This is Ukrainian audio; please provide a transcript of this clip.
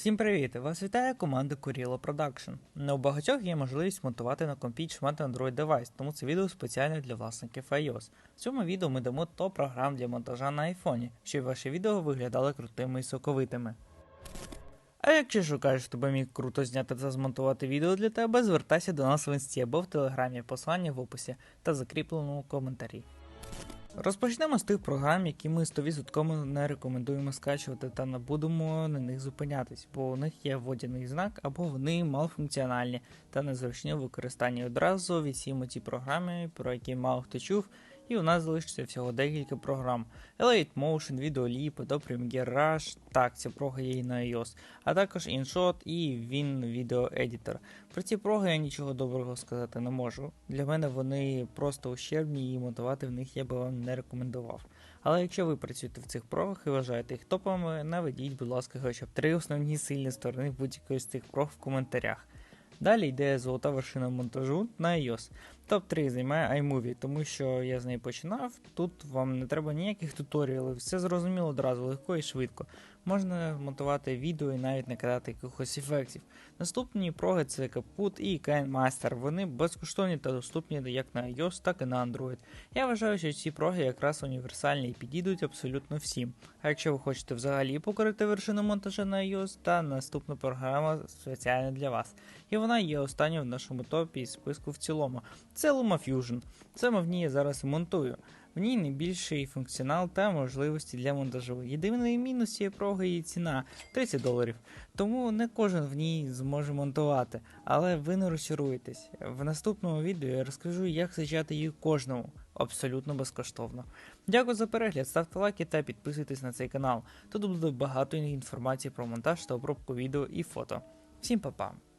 Всім привіт! Вас вітає команда Kurilo Production. Не у багатьох є можливість монтувати на компі чи Android девайс, тому це відео спеціально для власників iOS. В цьому відео ми дамо топ програм для монтажа на айфоні, щоб ваші відео виглядали крутими і соковитими. А якщо шукаєш, би міг круто зняти та змонтувати відео для тебе, звертайся до нас в інсті або в телеграмі, посилання в описі та закріпленому коментарі. Розпочнемо з тих програм, які ми 100% не рекомендуємо скачувати та не будемо на них зупинятись, бо у них є вводяний знак або вони малофункціональні та незручні в використанні. Одразу відсіємо ті програми, про які мало хто чув, і у нас залишиться всього декілька програм: Elevate Motion, Adobe Premiere Rush, так, ця прога є і на iOS, а також InShot і Video Editor. Про ці проги я нічого доброго сказати не можу. Для мене вони просто ущербні і монтувати в них я би вам не рекомендував. Але якщо ви працюєте в цих прогах і вважаєте їх топовими, наведіть, будь ласка, хоча б три основні сильні сторони будь-якої з цих прог в коментарях. Далі йде золота вершина монтажу на iOS. Топ-3 займає iMovie, тому що я з неї починав. Тут вам не треба ніяких туторіалів, все зрозуміло одразу, легко і швидко. Можна монтувати відео і навіть накидати якихось ефектів. Наступні проги це Capcut і KineMaster. Вони безкоштовні та доступні як на iOS, так і на Android. Я вважаю, що ці проги якраз універсальні і підійдуть абсолютно всім. А якщо ви хочете взагалі покорити вершину монтажа на iOS, та наступна програма спеціально для вас. І вона є останньою в нашому топі і списку в цілому. Це LumaFusion. Саме в ній я зараз монтую. В ній найбільший функціонал та можливості для монтажу. Єдиний мінус цієї проги її ціна 30 доларів. Тому не кожен в ній зможе монтувати, але ви не розчаруєтесь. В наступному відео я розкажу, як скачати її кожному абсолютно безкоштовно. Дякую за перегляд, ставте лайки та підписуйтесь на цей канал. Тут буде багато інформації про монтаж та обробку відео і фото. Всім па-па!